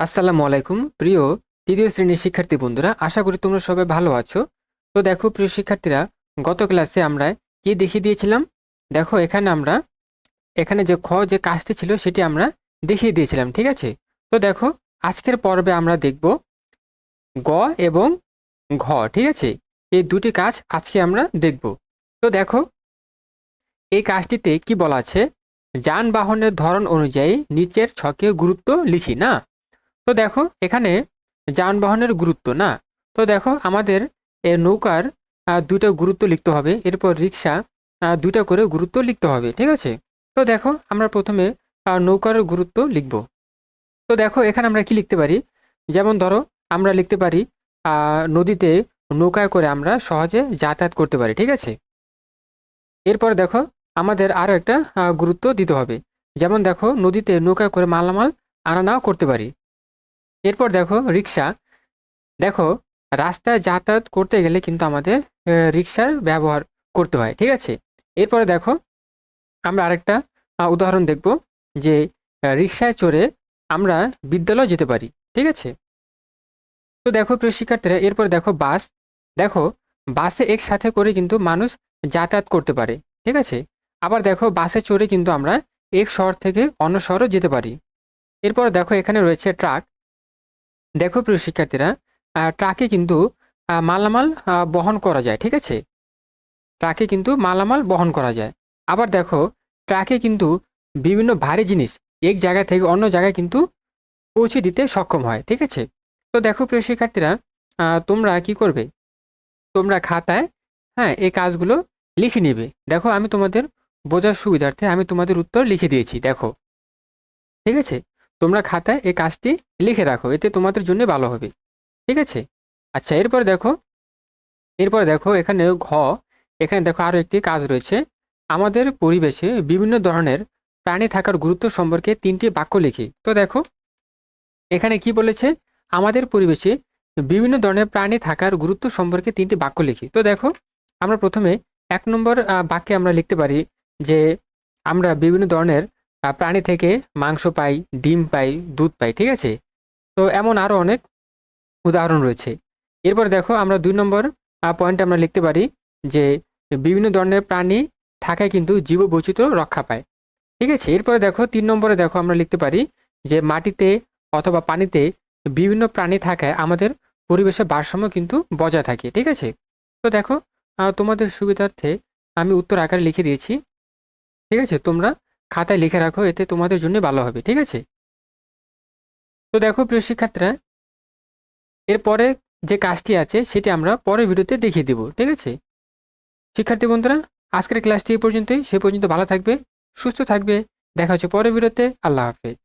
আসসালামু আলাইকুম। প্রিয় তৃতীয় শ্রেণির শিক্ষার্থী বন্ধুরা, আশা করি তোমরা সবাই ভালো আছো। তো দেখো, প্রিয় শিক্ষার্থীরা, গত ক্লাসে আমরা কি দেখিয়ে দিয়েছিলাম? দেখো, এখানে আমরা, এখানে যে খ, যে কাজটি ছিল, সেটি আমরা দেখিয়ে দিয়েছিলাম, ঠিক আছে? তো দেখো, আজকের পর্বে আমরা দেখব গ এবং ঘ, ঠিক আছে? এই দুটি কাজ আজকে আমরা দেখব। তো দেখো, এই কাজটিতে কি বলা আছে? যানবাহনের ধরন অনুযায়ী নিচের ছকে গুরুত্ব লিখি, না? তো দেখো, এখানে যানবাহনের গুরুত্ব, না? তো দেখো, আমাদের এ নৌকার দুটো গুরুত্ব লিখতে হবে। এরপর রিক্সা দুটো করে গুরুত্ব লিখতে হবে, ঠিক আছে? তো দেখো, আমরা প্রথমে নৌকার গুরুত্ব লিখব। তো দেখো, এখানে আমরা কি লিখতে পারি? যেমন ধরো, আমরা লিখতে পারি নদীতে নৌকায় করে আমরা সহজে যাতায়াত করতে পারি, ঠিক আছে? এরপর দেখো, আমাদের আরও একটা গুরুত্ব দিতে হবে। যেমন দেখো, নদীতে নৌকায় করে মালামাল আনা নাও করতে পারি। এরপর দেখো রিক্সা। দেখো, রাস্তায় যাতায়াত করতে গেলে কিন্তু আমাদের রিক্সার ব্যবহার করতে হয়, ঠিক আছে? এরপরে দেখো, আমরা আরেকটা উদাহরণ দেখব যে রিক্সায় চড়ে আমরা বিদ্যালয় যেতে পারি, ঠিক আছে? তো দেখো প্রিয় শিক্ষার্থীরা, এরপর দেখো বাস। দেখো, বাসে একসাথে করে কিন্তু মানুষ যাতায়াত করতে পারে, ঠিক আছে? আবার দেখো, বাসে চড়ে কিন্তু আমরা এক শহর থেকে অন্য শহরও যেতে পারি। এরপর দেখো, এখানে রয়েছে ট্রাক। দেখো প্রিয় শিক্ষার্থীরা ট্রাকে কিন্তু মালামাল বহন করা যায়, ঠিক আছে? ট্রাকে কিন্তু মালামাল বহন করা যায়। আবার দেখো ট্রাকে কিন্তু বিভিন্ন ভারী জিনিস এক জায়গা থেকে অন্য জায়গায় কিন্তু পৌঁছে দিতে সক্ষম হয়, ঠিক আছে? তো দেখো প্রিয় শিক্ষার্থীরা তোমরা কি করবে? তোমরা খাতায় হ্যাঁ এই কাজগুলো লিখে নেবে। দেখো, আমি তোমাদের বোঝার সুবিধার্থে আমি তোমাদের উত্তর লিখে দিয়েছি, দেখো। ঠিক আছে? তোমরা খাতায় এই কাজটি লিখে রাখো, এতে তোমাদের জন্য ভালো হবে। ঠিক আছে? আচ্ছা এরপর দেখো এরপর দেখো এখানে ঘ, এখানে দেখো আরও একটি কাজ রয়েছে। আমাদের পরিবেশে বিভিন্ন ধরনের প্রাণী থাকার গুরুত্ব সম্পর্কে তিনটি বাক্য লিখি। তো দেখো, এখানে কি বলেছে? আমাদের পরিবেশে বিভিন্ন ধরনের প্রাণী থাকার গুরুত্ব সম্পর্কে তিনটি বাক্য লিখি। তো দেখো, আমরা প্রথমে এক নম্বর বাক্যে আমরা লিখতে পারি যে আমরা বিভিন্ন ধরনের প্রাণী থেকে মাংস পাই, ডিম পাই, দুধ পাই, ঠিক আছে? তো এমন আরও অনেক উদাহরণ রয়েছে। এরপর দেখো আমরা দুই নম্বর পয়েন্টে আমরা লিখতে পারি যে বিভিন্ন ধরনের প্রাণী থাকায় কিন্তু জীববৈচিত্র্য রক্ষা পায়। ঠিক আছে? এরপরে দেখো তিন নম্বরে দেখো আমরা লিখতে পারি যে মাটিতে অথবা পানিতে বিভিন্ন প্রাণী থাকায় আমাদের পরিবেশের ভারসাম্য কিন্তু বজায় থাকে, ঠিক আছে? তো দেখো তোমাদের সুবিধার্থে আমি উত্তর আকারে লিখে দিয়েছি। ঠিক আছে? তোমরা খাতায় লিখে রাখো, এতে তোমাদের জন্য ভালো হবে, ঠিক আছে? তো দেখো প্রিয় শিক্ষার্থীরা, এরপরে যে কাজটি আছে, সেটি আমরা পরের ভিডিওতে দেখিয়ে দেব, ঠিক আছে? শিক্ষার্থী বন্ধুরা, আজকের ক্লাসটি এ পর্যন্তই, সে পর্যন্ত ভালো থাকবে, সুস্থ থাকবে, দেখা হচ্ছে পরের ভিডিওতে, আল্লাহ হাফেজ।